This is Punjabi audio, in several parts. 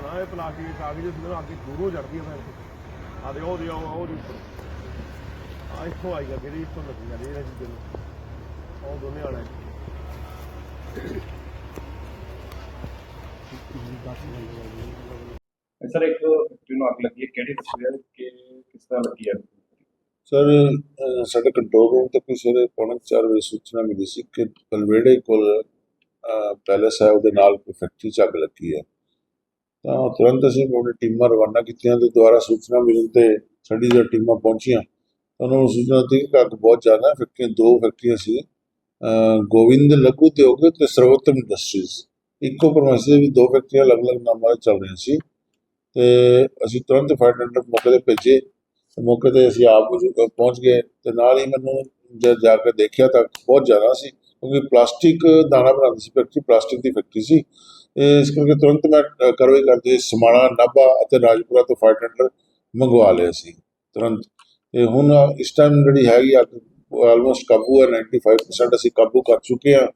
ਨਾ ਇਹ ਪਲਾਸਟਿਕ ਦੇ ਕਾਗਜ਼ ਸੀ ਨਾ ਅੱਗੇ ਦੂਰੋਂ ਚੜਦੀ ਆ ਫਿਰ ਆ ਦੇ ਉਹ ਦੇ ਉਹ ਉਹ ਦੀ ਆ ਇੱਥੋਂ ਆਈ ਜਾਂਦੀ ਰਹੀ ਇੱਥੋਂ ਲੱਗੀ ਜਾਂਦੀ ਇਹ ਚੀਜ਼ ਨੂੰ ਉਹ ਦੋਨੇ ਆਣਾ ਸਰ ਇੱਕ ਫੈਕਟਰੀ ਨੂੰ ਅੱਗ ਲੱਗੀ ਹੈ ਕਿਹੜੀ ਫੈਕਟਰੀ ਹੈ ਕਿ ਕਿਸ ਤਰ੍ਹਾਂ ਲੱਗੀ ਹੈ ਸਰ ਸਾਡੇ ਕੰਟਰੋਲ ਰੂਮ ਤੋਂ ਕਿਸੇ ਦੇ ਪੌਣੇ ਕੁ ਚਾਰ ਵਜੇ ਸੂਚਨਾ ਮਿਲੀ ਸੀ ਕਿ ਬਲਵੇੜੇ ਕੋਲ ਪੈਲੇਸ ਹੈ ਉਹਦੇ ਨਾਲ ਕੋਈ ਫੈਕਟਰੀ 'ਚ ਅੱਗ ਲੱਗੀ ਹੈ। ਤਾਂ ਤੁਰੰਤ ਅਸੀਂ ਆਪਣੀ ਟੀਮਾਂ ਰਵਾਨਾ ਕੀਤੀਆਂ ਤੇ ਦੁਆਰਾ ਸੂਚਨਾ ਮਿਲਣ ਤੇ ਸਾਡੀ ਜੋ ਟੀਮਾਂ ਪਹੁੰਚੀਆਂ ਤਾਂ ਉਹਨਾਂ ਨੂੰ ਸੂਚਨਾ ਦਿੱਤੀ ਕਿ ਅੱਗ ਬਹੁਤ ਜ਼ਿਆਦਾ ਫੈਕਟਰੀਆਂ ਦੋ ਫੈਕਟਰੀਆਂ ਸੀ। ਅਹ, ਗੋਬਿੰਦ ਲਘੂ ਉਦਯੋਗ ਤੇ ਸਰਵੋਤਮ ਇੰਡਸਟਰੀਜ਼ ਇੱਕੋ ਪ੍ਰਮਿਸ ਦੇ ਵੀ ਦੋ ਫੈਕਟਰੀਆਂ ਅਲੱਗ-ਅਲੱਗ ਨਾਮਾਂ 'ਤੇ ਚੱਲ ਰਹੀਆਂ ਸੀ ਤੇ ਅਸੀਂ ਤੁਰੰਤ ਫਾਇਰ ਟੈਂਡਰ ਮੌਕੇ ਤੇ ਭੇਜੇ। ਤੇ ਮੌਕੇ ਤੇ ਅਸੀਂ ਆਪ ਮੌਜੂਦ ਪਹੁੰਚ ਗਏ ਤੇ ਨਾਲ ਹੀ ਮੈਨੂੰ ਜਦ ਜਾ ਕੇ ਦੇਖਿਆ ਤਾਂ ਬਹੁਤ ਜ਼ਿਆਦਾ ਸੀ। ਕਿਉਂਕਿ ਪਲਾਸਟਿਕ ਦਾਣਾ ਬਣਾਉਂਦੀ ਸੀ ਫੈਕਟਰੀ ਪਲਾਸਟਿਕ ਦੀ ਫੈਕਟਰੀ ਸੀ ਇਸ ਕਰਕੇ ਤੁਰੰਤ ਮੈਂ ਕਾਰਵਾਈ ਕਰਦੇ ਸਮਾਣਾ ਨਾਭਾ ਅਤੇ ਰਾਜਪੁਰਾ ਤੋਂ ਫਾਇਰ ਟੈਂਡਰ ਮੰਗਵਾ ਲਿਆ ਸੀ ਤੁਰੰਤ ਤੇ ਹੁਣ ਇਸ ਟਾਈਮ ਜਿਹੜੀ ਹੈਗੀ ਅੱਗ ਆਲਮੋਸਟ ਕਾਬੂ ਹੈ 95% ਅਸੀਂ ਕਾਬੂ ਕਰ ਚੁੱਕੇ ਹਾਂ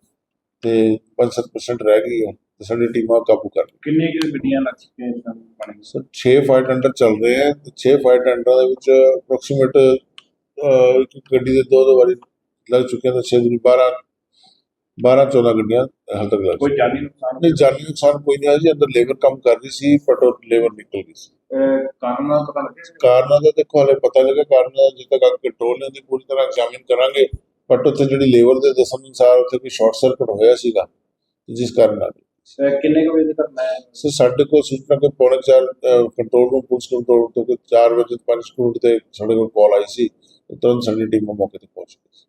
ਤੇ 5-7% ਰਹਿ ਗਈ ਹੈ ਤੇ ਸਾਡੀ ਟੀਮਾਂ ਕਾਬੂ ਕਰ। ਕਿੰਨੀਆਂ ਕਿ ਗੱਡੀਆਂ ਲੱਗ ਚੁੱਕੀਆਂ ਇਸ ਟਾਈਮ ਵਿੱਚ? ਸਰ 6 ਫਾਇਰ ਟੈਂਡਰ ਚੱਲ ਰਹੇ ਹੈ ਤੇ 6 ਫਾਇਰ ਟੈਂਡਰਾਂ ਦੇ ਵਿੱਚ ਅਪਰੋਕਸੀਮੇਟ ਇੱਕ ਗੱਡੀ ਦੇ ਦੋ ਦੋ ਵਾਰੀ ਲੱਗ ਚੁੱਕੀਆਂ ਤੇ 6 ਦਿਨ 12 12 14 ਗੱਡੀਆਂ ਹਾਲ ਤੱਕ ਲੱਗ ਕੋਈ ਜਾਨੀ ਨੁਕਸਾਨ ਨਹੀਂ ਜਾਨੀ ਨੁਕਸਾਨ ਕੋਈ ਨਹੀਂ ਹੈ ਜੀ ਅੰਦਰ ਲੇਬਰ ਕੰਮ ਕਰ ਰਹੀ ਸੀ ਉਹ ਲੇਬਰ ਨਿਕਲ ਗਈ ਸੀ। ਕਾਰਨ ਦਾ ਪਤਾ ਲੱਗਿਆ ਕਾਰਨਾਂ ਦਾ ਦੇਖੋ ਹਲੇ ਪਤਾ ਲੱਗਾ ਕਾਰਨ ਦਾ ਜਿੱਦ ਤੱਕ ਕੰਟਰੋਲ ਨਹੀਂ ਹੁੰਦੀ ਪੂਰੀ ਤਰ੍ਹਾਂ ਐਗਜ਼ਾਮਿਨ ਕਰਾਂਗੇ। ਬਟ ਉੱਥੇ ਜਿਹੜੀ ਲੇਬਰ ਦੇ ਦੱਸਣ ਅਨੁਸਾਰ ਉੱਥੇ ਕੋਈ ਸ਼ਾਰਟ ਸਰਕਟ ਹੋਇਆ ਸੀਗਾ ਜਿਸ ਕਾਰਨ ਆ ਅਹ ਕਿੰਨੇ ਕੁ ਵਜੇ ਤੱਕ ਮੈਂ ਸੋ ਸਾਡੇ ਕੋਲ ਸੂਚਨਾ ਕੋਈ ਪੌਣੇ ਚਾਰ ਕੰਟਰੋਲ ਰੂਮ ਪੁਲਿਸ ਕੰਟਰੋਲ ਤੋਂ ਕੋਈ 4 ਵਜੇ 5 ਮਿੰਟ ਤੇ ਸਾਡੇ ਕੋਲ ਕਾਲ ਆਈ ਸੀ ਤੁਰੰਤ ਸਾਡੀ ਟੀਮ ਮੌਕੇ ਤੇ ਪਹੁੰਚ ਗਈ ਸੀ।